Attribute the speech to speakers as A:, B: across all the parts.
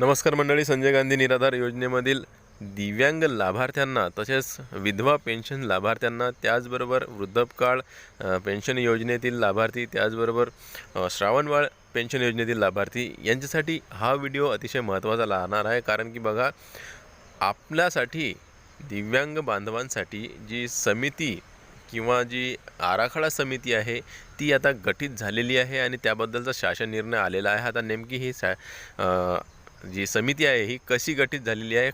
A: नमस्कार मंडळी संजय गांधी निराधार योजनेमधील दिव्यांग लाभार्थ्यांना तसेच विधवा पेन्शन लाभार्थ्यांना त्याचबरोबर वृद्धपकाळ पेन्शन योजनेतील लाभार्थी त्याचबरोबर श्रावणबाळ पेन्शन योजनेतील लाभार्थी यांच्यासाठी हा व्हिडिओ अतिशय महत्त्वाचा राहणार आहे. कारण की बघा आपल्यासाठी दिव्यांग बांधवांसाठी जी समिती किंवा जी आराखडा समिती आहे ती आता गठीत झालेली आहे आणि त्याबद्दलचा शासन निर्णय आलेला आहे. आता नेमकी ही सा जी समिती आहे ही कशी गठीत झालेली आहे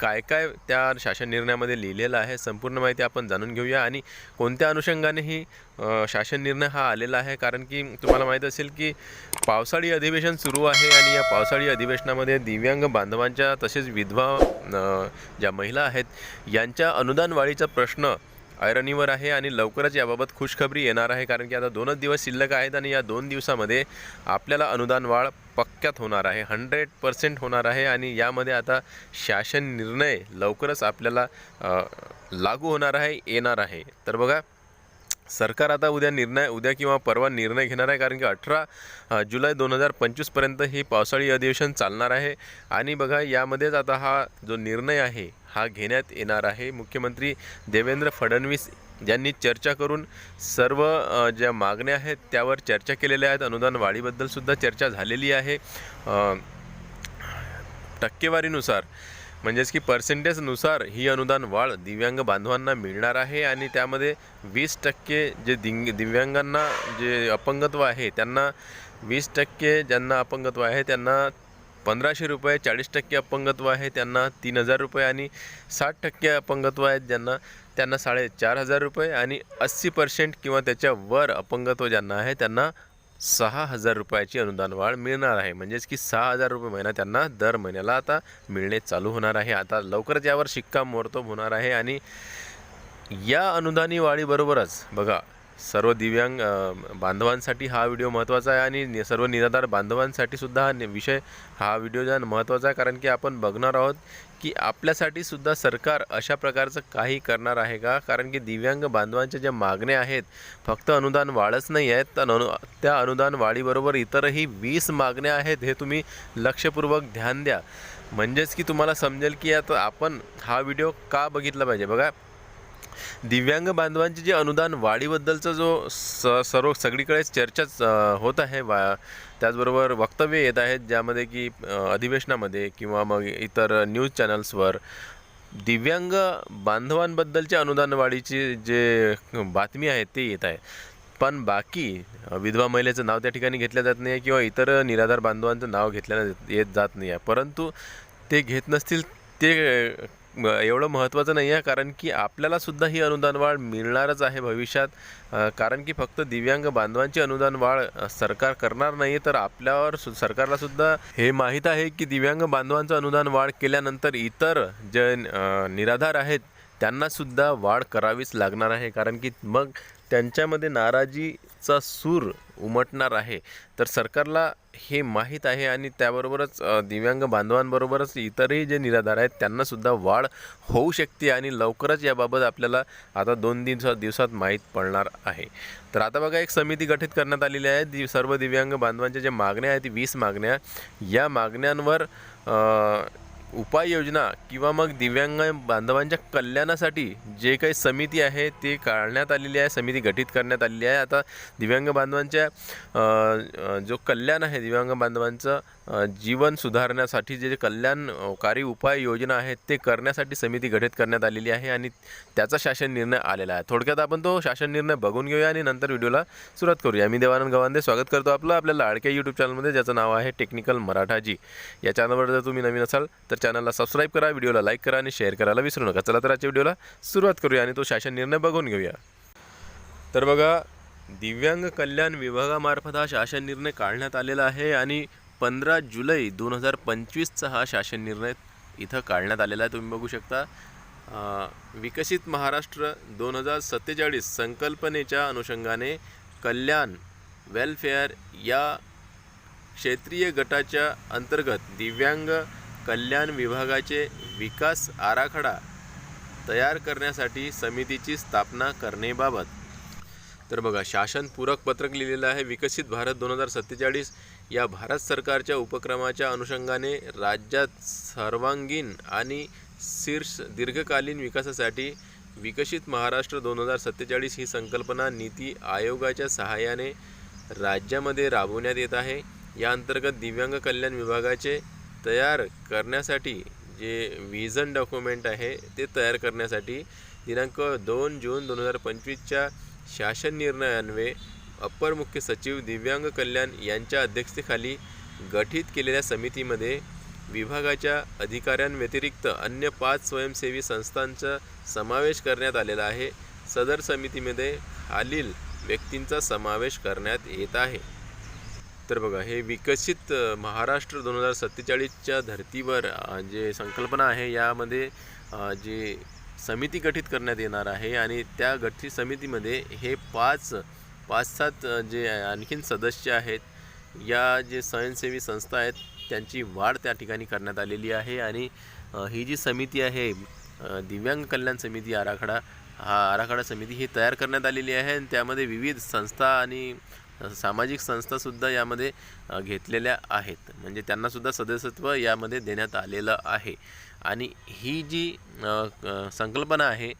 A: काय काय त्या शासन निर्णयामध्ये लिहिलेलं आहे संपूर्ण माहिती आपण जाणून घेऊया. आणि कोणत्या अनुषंगाने ही शासन निर्णय हा आलेला आहे? कारण की तुम्हाला माहीत असेल की पावसाळी अधिवेशन सुरू आहे आणि या पावसाळी अधिवेशनामध्ये दिव्यांग बांधवांच्या तसेच विधवा ज्या महिला आहेत यांच्या अनुदान वाढीचा प्रश्न ऐरणीवर आहे आणि लवकरच याबाबत खुशखबरी येणार आहे कारण की आता दोनच दिवस शिल्लक आहेत आणि या दोन दिवसामध्ये आपल्याला अनुदान वाढ पक्क्यात होणार आहे हंड्रेड पर्सेंट होणार आहे आणि यामध्ये आता शासन निर्णय लवकरच आपल्याला लागू होणार आहे येणार आहे. तर बघा सरकार आता उद्या निर्णय उद्या किंवा परवा निर्णय घेणार आहे कारण की अठरा जुलै दोन हजार पंचवीसपर्यंत ही पावसाळी अधिवेशन चालणार आहे. आणि बघा यामध्येच आता हा जो निर्णय आहे हा घेण्यात येणार आहे. मुख्यमंत्री देवेंद्र फडणवीस यांनी चर्चा करून सर्व ज्या मागण्या आहेत त्यावर चर्चा केलेल्या आहेत. अनुदान वाढीबद्दलसुद्धा चर्चा झालेली आहे. टक्केवारीनुसार म्हणजेच की पर्सेंटेजनुसार ही अनुदान वाढ दिव्यांग बांधवांना मिळणार आहे आणि त्यामध्ये वीस टक्के जे दिंग दिव्यांगांना जे अपंगत्व आहे त्यांना वीस टक्के ज्यांना अपंगत्व आहे त्यांना पंधराशे रुपये चाळीस टक्के अपंगत्व आहे त्यांना तीन हजार रुपये आणि साठ टक्के अपंगत्व आहेत ज्यांना त्यांना साडेचार हजार रुपये आणि अस्सी पर्सेंट किंवा त्याच्या वर अपंगत्व ज्यांना आहे त्यांना सहा हजार रुपयाची अनुदान वाढ मिळणार आहे. म्हणजेच की सहा हजार रुपये महिना त्यांना दर महिन्याला आता मिळणे चालू होणार आहे. आता लवकरच यावर शिक्कामोर्तब होणार आहे आणि या अनुदानी वाढीबरोबरच बघा सर्व दिव्यांग बांधवांसाठी हा व्हिडिओ महत्त्वाचा आहे आणि सर्व निराधार बांधवांसाठी सुद्धा हा विषय हा व्हिडिओ जाण महत्त्वाचा आहे. कारण की आपण बघणार आहोत की आपल्यासाठी सुद्धा सरकार अशा प्रकारचं काही करणार आहे का? कारण की दिव्यांग बांधवांच्या ज्या मागण्या आहेत फक्त अनुदान वाढच नाही आहेत तर अनु त्या अनुदान वाढीबरोबर इतरही वीस मागण्या आहेत हे तुम्ही लक्षपूर्वक ध्यान द्या. म्हणजेच की तुम्हाला समजेल की आता आपण हा व्हिडिओ का बघितला पाहिजे? बघा दिव्यांग बांधवांचे जे अनुदान वाढीबद्दलचा जो स सर्व सगळीकडेच चर्चाच होत आहे वा त्याचबरोबर वक्तव्य येत आहेत ज्यामध्ये की अधिवेशनामध्ये किंवा मग इतर न्यूज चॅनल्सवर दिव्यांग बांधवांबद्दलच्या अनुदान वाढीची जे बातमी आहे ते येत आहे. पण बाकी विधवा महिलेचं नाव त्या ठिकाणी घेतलं जात नाही आहे किंवा इतर निराधार बांधवांचं नाव घेतलं येत जात नाही आहे परंतु ते घेत नसतील ते एवढं महत्त्वाचं नाही आहे कारण की आपल्याला सुद्धा ही अनुदान वाढ मिळणारच आहे भविष्यात. कारण की फक्त दिव्यांग बांधवांची अनुदान वाढ सरकार करणार नाही तर आपल्यावर सु सरकारला सुद्धा हे माहीत आहे की दिव्यांग बांधवांचं अनुदान वाढ केल्यानंतर इतर जे निराधार आहेत त्यांनासुद्धा वाढ करावीच लागणार आहे. कारण की मग त्यांच्यामध्ये नाराजीचा सूर उमटणार आहे. तर सरकारला हे माहीत आहे आणि त्याबरोबरच दिव्यांग बांधवांबरोबरच इतरही जे निराधार आहेत त्यांनासुद्धा वाढ होऊ शकते आणि लवकरच याबाबत आपल्याला आता दोन दिवसा दिवसात माहीत पडणार आहे. तर आता बघा एक समिती गठीत करण्यात आलेली आहे. दि सर्व दिव्यांग बांधवांच्या ज्या मागण्या आहेत वीस मागण्या. या मागण्यांवर उपाययोजना किंवा मग दिव्यांग बांधवांच्या कल्याणासाठी जे काही समिती आहे ते काढण्यात आलेली आहे समिती गठीत करण्यात आलेली आहे. आता दिव्यांग बांधवांच्या जो कल्याण आहे दिव्यांग बांधवांचं जीवन सुधारण्यासाठी जे जे कल्याणकारी उपाययोजना आहेत ते करण्यासाठी समिती गठीत करण्यात आलेली आहे आणि त्याचा शासन निर्णय आलेला आहे. थोडक्यात आपण तो शासन निर्णय बघून घेऊया आणि नंतर व्हिडिओला सुरुवात करूया. मी देवानंद गवांदे स्वागत करतो आपलं आपल्या लाडक्या यूट्यूब चॅनलमध्ये ज्याचं नाव आहे टेक्निकल मराठाजी या चॅनलवर जर तुम्ही नवीन असाल तर चॅनलला सबस्क्राईब करा व्हिडिओला लाईक करा आणि शेअर करायला विसरू नका. चला तर आजच्या व्हिडिओला सुरुवात करूया आणि तो शासन निर्णय बघून घेऊया. तर बघा दिव्यांग कल्याण विभागामार्फत हा शासन निर्णय काढण्यात आलेला आहे आणि पंधरा जुलै दोन हजार पंचवीसचा हा शासन निर्णय इथं काढण्यात आलेला आहे. तुम्ही बघू शकता. विकसित महाराष्ट्र दोन हजार सत्तेचाळीस संकल्पनेच्या अनुषंगाने कल्याण वेलफेअर या क्षेत्रीय गटाच्या अंतर्गत दिव्यांग कल्याण विभागाचे विकास आराखडा तयार करण्यासाठी समितीची स्थापना करणेबाबत तर बघा शासन पूरक पत्रक लिहिलेलं आहे. विकसित भारत दोन हजार सत्तेचाळीस या भारत सरकारच्या उपक्रमाच्या अनुषंगाने राज्यात सर्वांगीण आणि शीर्ष दीर्घकालीन विकासासाठी विकसित महाराष्ट्र दोन हजार सत्तेचाळीस ही संकल्पना नीती आयोगाच्या सहाय्याने राज्यामध्ये राबवण्यात येत आहे. या अंतर्गत दिव्यांग कल्याण विभागाचे तयार करण्यासाठी जे व्हिजन डॉक्युमेंट आहे ते तयार करण्यासाठी दिनांक दोन जून दोन हजार पंचवीसच्या शासन निर्णयान्वये अप्पर मुख्य सचिव दिव्यांग कल्याण यांच्या अध्यक्षतेखाली गठीत केलेल्या समितीमध्ये विभागाच्या अधिकाऱ्यांव्यतिरिक्त अन्य पाच स्वयंसेवी संस्थांचा समावेश करण्यात आलेला आहे. सदर समितीमध्ये खालील व्यक्तींचा समावेश करण्यात येत आहे. तर बघा हे विकसित महाराष्ट्र दोन हजार सत्तेचाळीसच्या धर्तीवर जे संकल्पना आहे यामध्ये जे समिती गठीत करण्यात येणार आहे आणि त्या गठीत समितीमध्ये हे पाच पाच सात जे आणखीन सदस्य आहेत या जे स्वयंसेवी संस्था आहेत त्यांची वाढ त्या ठिकाणी करण्यात आलेली आहे आणि ही जी समिती आहे दिव्यांग कल्याण समिती आराखडा हा आराखडा समिती ही तयार करण्यात आलेली आहे आणि त्यामध्ये विविध संस्था आणि सामाजिक संस्थासुद्धा यामध्ये घेतलेल्या आहेत. म्हणजे त्यांनासुद्धा सदस्यत्व यामध्ये देण्यात आलेलं आहे. आणि ही जी संकल्पना आहे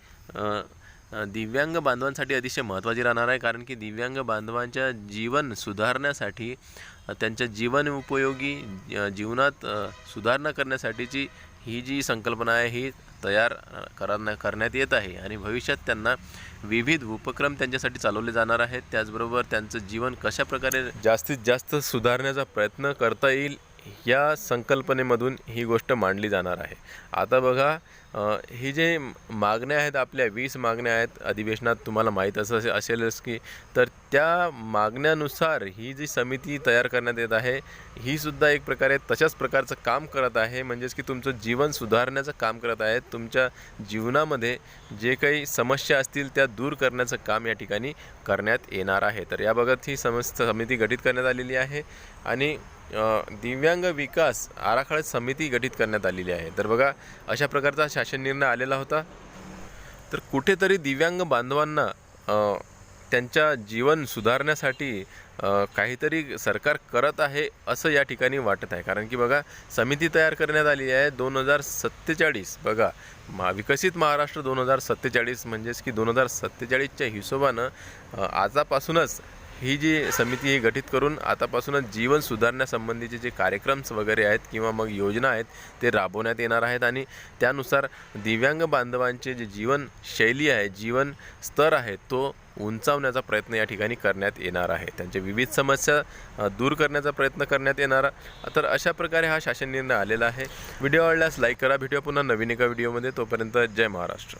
A: दिव्यांग बांधवांसाठी अतिशय महत्त्वाची राहणार आहे. कारण की दिव्यांग बांधवांच्या जीवन सुधारण्यासाठी त्यांच्या जीवन उपयोगी जीवनात सुधारणा करण्यासाठीची ही जी संकल्पना आहे ही तयार करा करण्यात येत आहे. आणि भविष्यात त्यांना विविध उपक्रम त्यांच्यासाठी चालवले जाणार आहेत. त्याचबरोबर त्यांचं जीवन कशा प्रकारे जास्तीत जास्त सुधारण्याचा प्रयत्न करता येईल या संकल्पनेमधून ही गोष्ट मांडली जाणार आहे. आता बघा हे जे मागण्या आहेत आपल्या वीस मागण्या आहेत अधिवेशनात तुम्हाला माहीत असं असेलच की तर त्या मागण्यानुसार ही जी समिती तयार करण्यात येत आहे ही सुद्धा एक प्रकारे तशाच प्रकारचं काम करत आहे. म्हणजेच की तुमचं जीवन सुधारण्याचं काम करत आहे. तुमच्या जीवनामध्ये जे काही समस्या असतील त्या दूर करण्याचं काम या ठिकाणी करण्यात येणार आहे. तर याबाबत ही समस्त समिती गठीत करण्यात आलेली आहे आणि दिव्यांग विकास आराखडा समिती गठीत करण्यात आलेली आहे. तर बघा अशा प्रकारचा शासन निर्णय आलेला होता. तर कुठेतरी दिव्यांग बांधवांना त्यांच्या जीवन सुधारण्यासाठी काहीतरी सरकार करत आहे असं या ठिकाणी वाटत आहे. कारण की बघा समिती तयार करण्यात आली आहे दोन हजार सत्तेचाळीस. बघा मा विकसित महाराष्ट्र दोन हजार सत्तेचाळीस म्हणजेच की दोन हजार सत्तेचाळीसच्या हिशोबानं आजापासूनच ही जी समिती ही गठीत करून आतापासूनच जीवन सुधारण्यासंबंधीचे जे कार्यक्रम्स वगैरे आहेत किंवा मग योजना आहेत ते राबवण्यात येणार आहेत आणि त्यानुसार दिव्यांग बांधवांचे जे जीवनशैली आहे जीवन स्तर आहे तो उंचावण्याचा प्रयत्न या ठिकाणी करण्यात येणार आहे. त्यांच्या विविध समस्या दूर करण्याचा प्रयत्न करण्यात येणार. तर अशा प्रकारे हा शासन निर्णय आलेला आहे. व्हिडिओ आवडल्यास लाईक करा. भेटूया पुन्हा नवीन एका व्हिडिओमध्ये तोपर्यंत जय महाराष्ट्र.